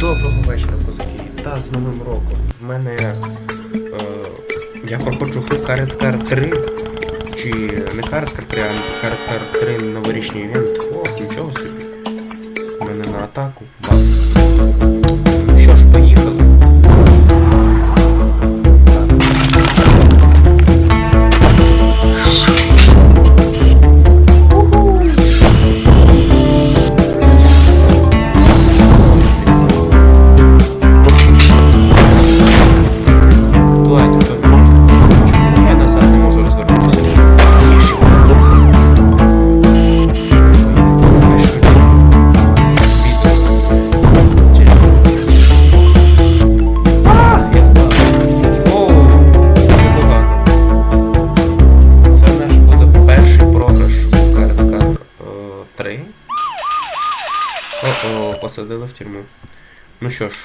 Доброго вечора, козаки. Та з Новим роком. В мене. Е, я проходжу гру Карецкар 3. Чи не Карецкар 3, а Карецкар 3 новорічний івент. О, нічого собі. У мене на атаку. Бах. Ну що ж, поїхали. Посадили в тюрму. Ну що ж,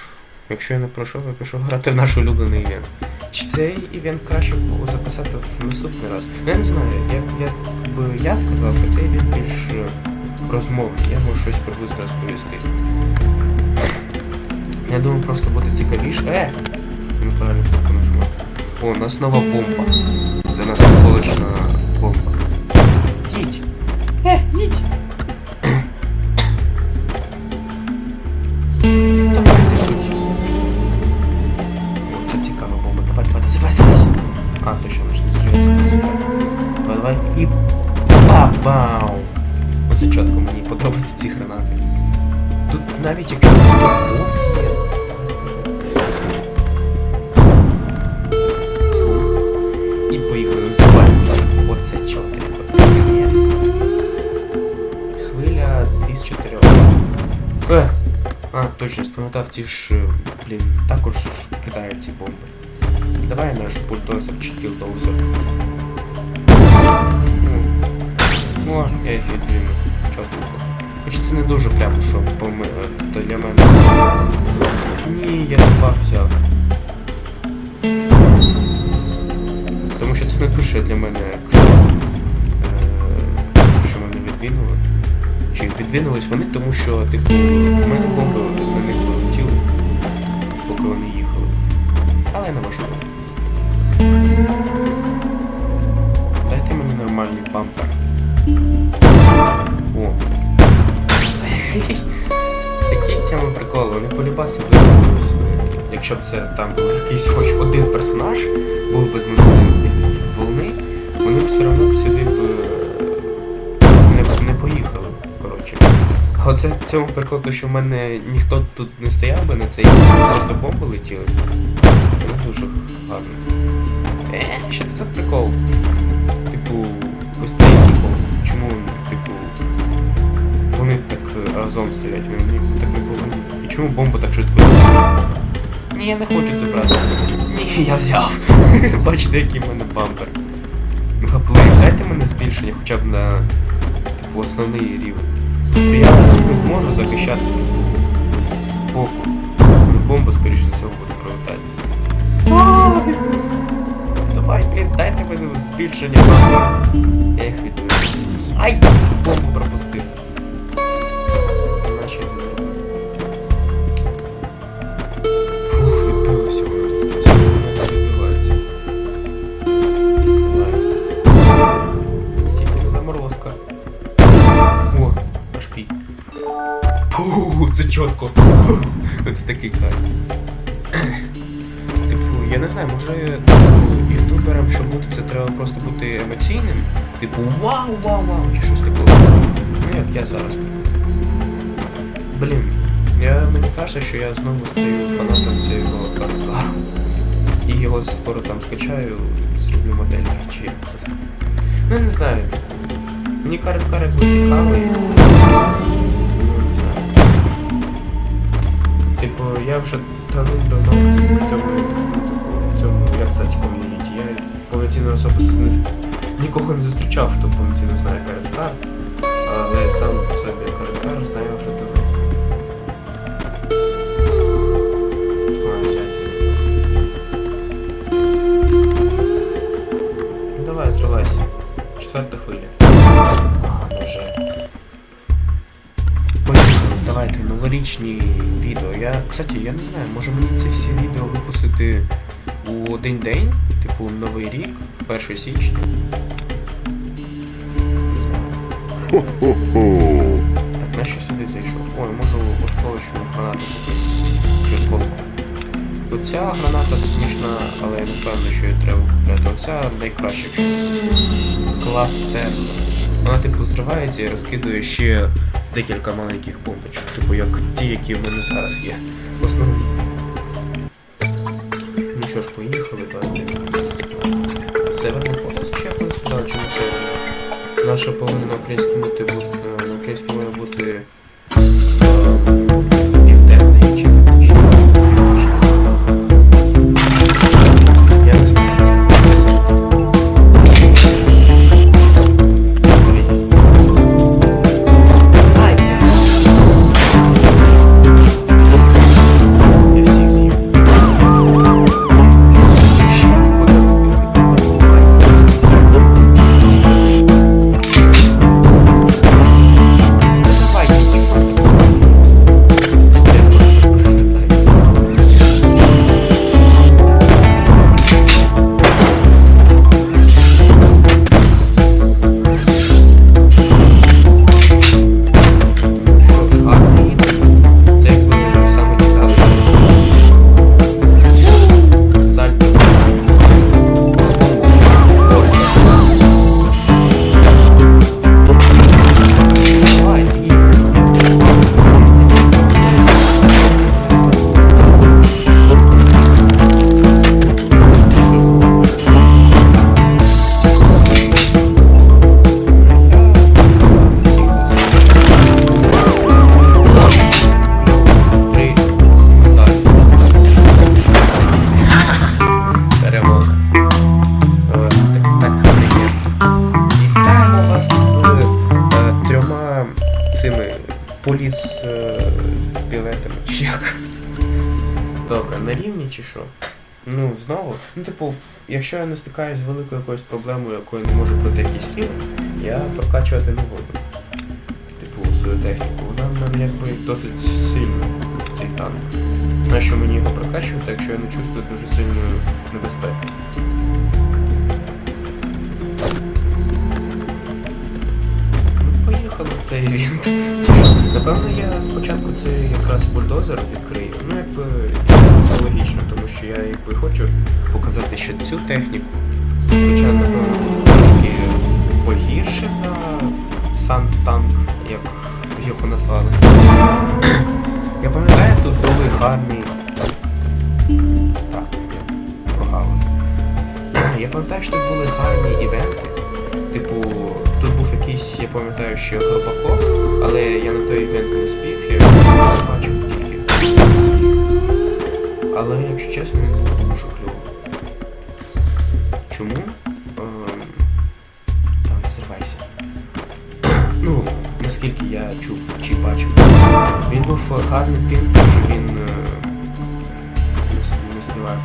якщо я не пройшов, я пішов грати в наш улюблений івент. Чи цей івент краще було записати в наступний раз? Ну, я не знаю, як, як би я сказав, то цей івент більш розмовний, я можу щось приблизно розповісти. Я думаю, просто буде цікавіше. Е! Неправильно кнопку нажимав. О, у нас нова бомба. Це наша столична бомба. Їдь! Е, їдь! І бабау! Оце чітко мені подобаються ці гранати. Тут навіть тут бос є. І поїхали наступати. Оце чотенько. Є. Хвиля 2 з 4. Е! А, точно, спам'ятав ці ж, е, блін, також кидають ці бомби. Давай наш бульдозер чи кілдозер. О, я їх відвінув. Чотенько. Хоч це не дуже прямо, що поми... е, то для мене. Ні, я бах взяв. Тому що це не дуже для мене круто, е, що мене відвінули. Чи відвинулись вони, тому що, типу, в мене бомби на них полетіли, поки вони їхали. Але не важливо. Вони виявилися. Якщо б це там був якийсь хоч один персонаж, був би з волни, вони б все одно б сюди б не, не поїхали, коротше. Оце в цьому прикол, що в мене ніхто тут не стояв би на цей, просто бомби летіли. Це не дуже гарно. Е, що це за прикол? Типу, ось цей прикол. Чому, типу, вони так е, разом стоять, вони так чому бомба так швидко? Ні, я не хочу це брати. Ні, я взяв. Бачите, який в мене бампер. Ну, гаплей, дайте мене збільшення хоча б на типу основний рівень. То я не зможу захищати з боку. Ну, Бомба, скоріше за всього, буде прилетати. Давай, блін, дайте мені збільшення. Я їх відбив. Ай! Бомбу пропустив. Я це Це чітко. Оце такий кайф. Типу, я не знаю, може ютуберам, щоб бути, це треба просто бути емоційним. Типу, вау, вау, вау, чи щось таке. Ну як я зараз. Блін, я, мені кажеться, що я знову стаю фанатом цього Карскару. І його скоро там скачаю, зроблю модельки, чи як це. Ну не знаю. Мені Карскар якби цікавий. Типу, я вже давно в цьому, в цьому, як сказати, ком'юніті. Я повноцінно с- нікого не зустрічав, хто повноцінно знає Карецкар, але сам собі Карецкар знаю вже давно. Давай, зривайся. Четверта хвиля. А, ну. Давайте, новорічні відео. Я, кстати, я не знаю, може мені ці всі відео випустити у один день, типу Новий рік, 1 січня. Не знаю. Так, нащо сюди зайшов? Ой, можу осколочну гранату купити. Осколку. Оця граната смішна, але я не впевнений, що її треба купляти. Оця найкраща. Клас Терна. Вона типу зривається і розкидує ще декілька маленьких бомбочок, типу як ті, які в мене зараз є. В основному. Ну що ж, поїхали, давайте. Северний полюс. Ще колись чому? Наша повинна на українському має бути поліс е, білетами. Чи як? Добре, на рівні чи що? Ну, знову. Ну, типу, якщо я не стикаюсь з великою якоюсь проблемою, якою не можу пройти якийсь рівень, я прокачувати не буду. Типу, свою техніку. Вона в мене якби досить сильна, цей танк. Нащо мені його прокачувати, якщо я не чувствую дуже сильної небезпеки? Ну, Поїхали в цей івент. Напевно, я спочатку цей якраз бульдозер відкрию. Ну, якби це логічно, тому що я якби хочу показати ще цю техніку. Хоча, напевно, трошки погірше за сам танк, як його назвали. Я пам'ятаю, тут були гарні. Так, я прогавив. Я пам'ятаю, що тут були гарні івенти. Типу, якийсь, я пам'ятаю, ще Горбаков, але я на той івент не спів, я його бачив тільки. Але, якщо чесно, він був дуже кльовий. Чому? Ем, Давай, зривайся. Ну, наскільки я чув чи бачив. Він був гарний тим, що він е, не, співає.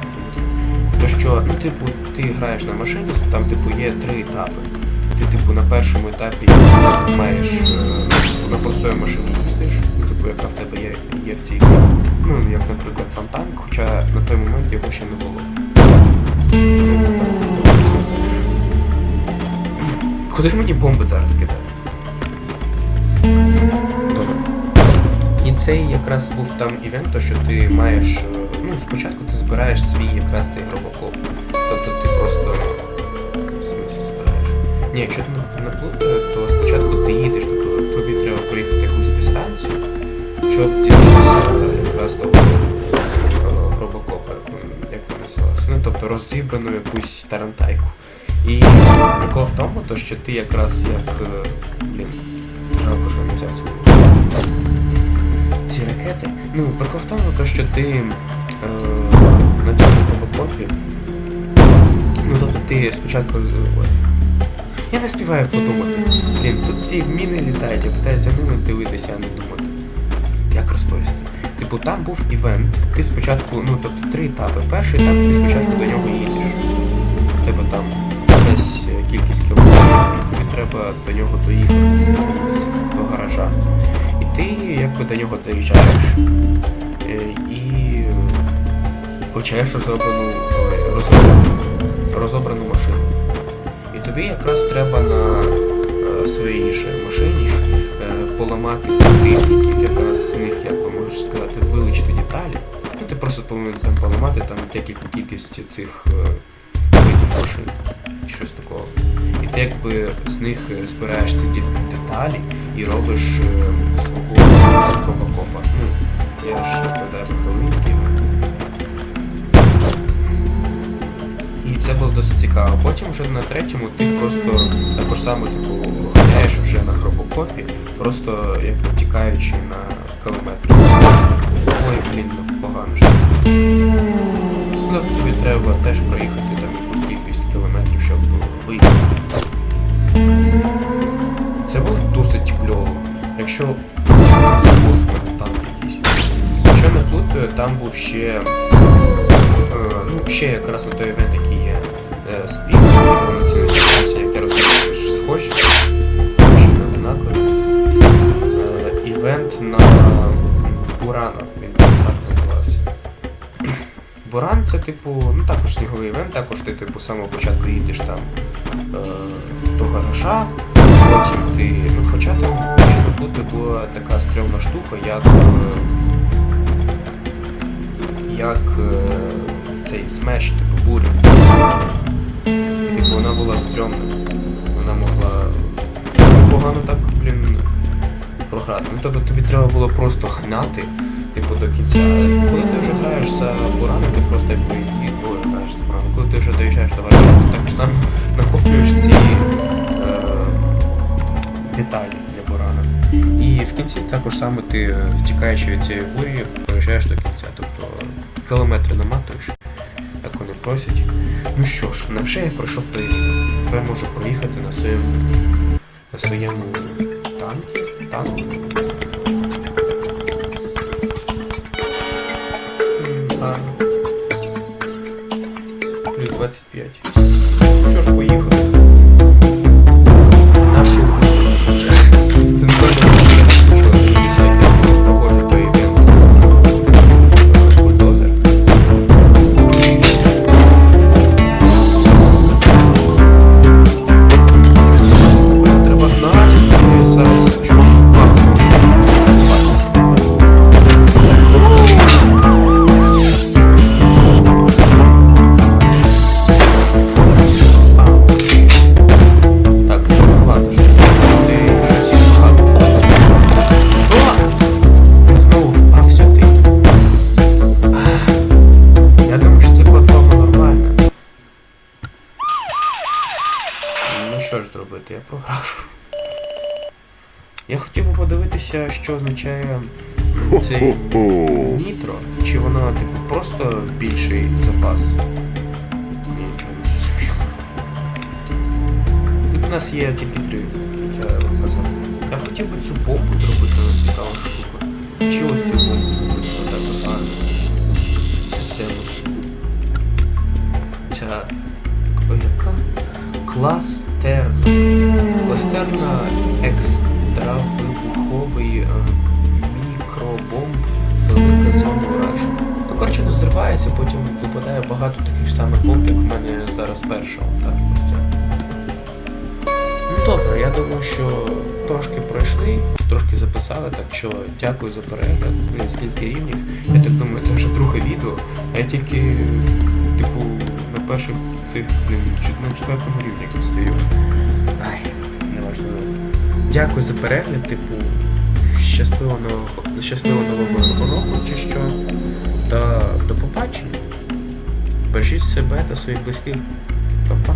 То що, ну, типу, ти граєш на машині, там, типу, є три етапи. Ти, типу, на першому етапі маєш е, на простої машині їздиш, типу, яка в тебе є, є в цій грі. Ну, як, наприклад, сам танк, хоча на той момент його ще не було. Куди ж мені бомби зараз кидати? І цей якраз був там івент, то що ти маєш. е, Ну, спочатку ти збираєш свій якраз цей робокоп. Тобто ти просто. Ні, якщо ти не- не то спочатку ти їдеш до того, тобі треба проїхати якусь дистанцію, щоб дізнатися якраз того е, робокопа, як він називався. Ну, тобто розібрану якусь тарантайку. І прикол в тому, то, що ти якраз як. е, Блін, жалко, що не взяв цю ці ракети. Ну, прикол в тому, то, що ти е, на цьому робокопі. Ну, тобто ти спочатку. Я не співаю подумати. Блін, тут ці міни літають, я питаюся за ними дивитися, а не думати. Як розповісти? Типу, там був івент, ти спочатку, ну тобто три етапи. Перший етап ти спочатку до нього їдеш. В тебе там якась е, кількість кілометрів, і тобі треба до нього доїхати до гаража. І ти якби до нього доїжджаєш, качаєш розобрану, ой, розобрану, розобрану машину. Тобі якраз треба на е, своїй же машині е, поламати противників, якраз з них, як би можеш сказати, вилучити деталі. Ну ти просто повинен там поламати там декілька кількості цих е, видів машин, щось такого. І ти якби з них збираєш ці деталі і робиш свого робокопа. Ну, я ж розповідаю про Це було досить цікаво. Потім вже на третьому ти просто також само типу ганяєш вже на хробокопі, просто як тікаючи на кілометр. Ой, блін, ну погано ж. Ну, тобі треба теж проїхати там якусь кількість кілометрів, щоб вийти. Це було досить кльово. Якщо це там якийсь. Якщо не плутаю, там був ще. Е, ну, ще якраз на той івент, який є е, спів, повноцінний як я розумію, ж схожі, ще не однакові. Е, івент на Бурана, він так називався. Буран це типу, ну також сніговий івент, також ти типу з самого початку їдеш там е, до гаража, потім ти. Ну хоча там бути була така стрьомна штука, як. е, як цей смеш, типу буря. Вона була стрьомною. Вона могла погано так, блін, програти. Ну тобто тобі треба було просто гнати, типу, до кінця. Коли ти вже граєш за бурани, ти просто якби ну, граєш за бурани. Коли ти вже доїжджаєш до гаража, ти також там накоплюєш ці е, деталі для бурана. І в кінці також саме ти, втікаючи від цієї бурі, проїжджаєш до кінця. Тобто кілометри наматуєш, просять. Ну що ж, навже я пройшов той рік. Тепер можу проїхати на своєму на своєму танку. танку. Плюс 25. Ну що ж, поїхали. Що я програв. Я хотів би подивитися, що означає цей нітро. Чи воно, типу, просто більший запас. Ні, Нічого не зрозуміло. Тут у нас є тільки три, я казав. Я хотів би цю бомбу зробити, але штука. Чи ось цю бомбу Кластерна. Кластерна екстравибуховий е, мікробомб велика зона ураження. Ну, коротше, не потім випадає багато таких ж самих бомб, як в мене зараз першого. Так, ось. Ну добре, я думаю, що трошки пройшли, трошки записали, так що дякую за перегляд. Блін, скільки рівнів. Я так думаю, це вже друге відео, а я тільки, типу, перших цих, блін, на четвертому рівні стою. Ай, неважливо. Дякую за перегляд, типу, щасливого нового, щасливого нового року чи що. Та до побачення. Бережіть себе та своїх близьких. Па-па.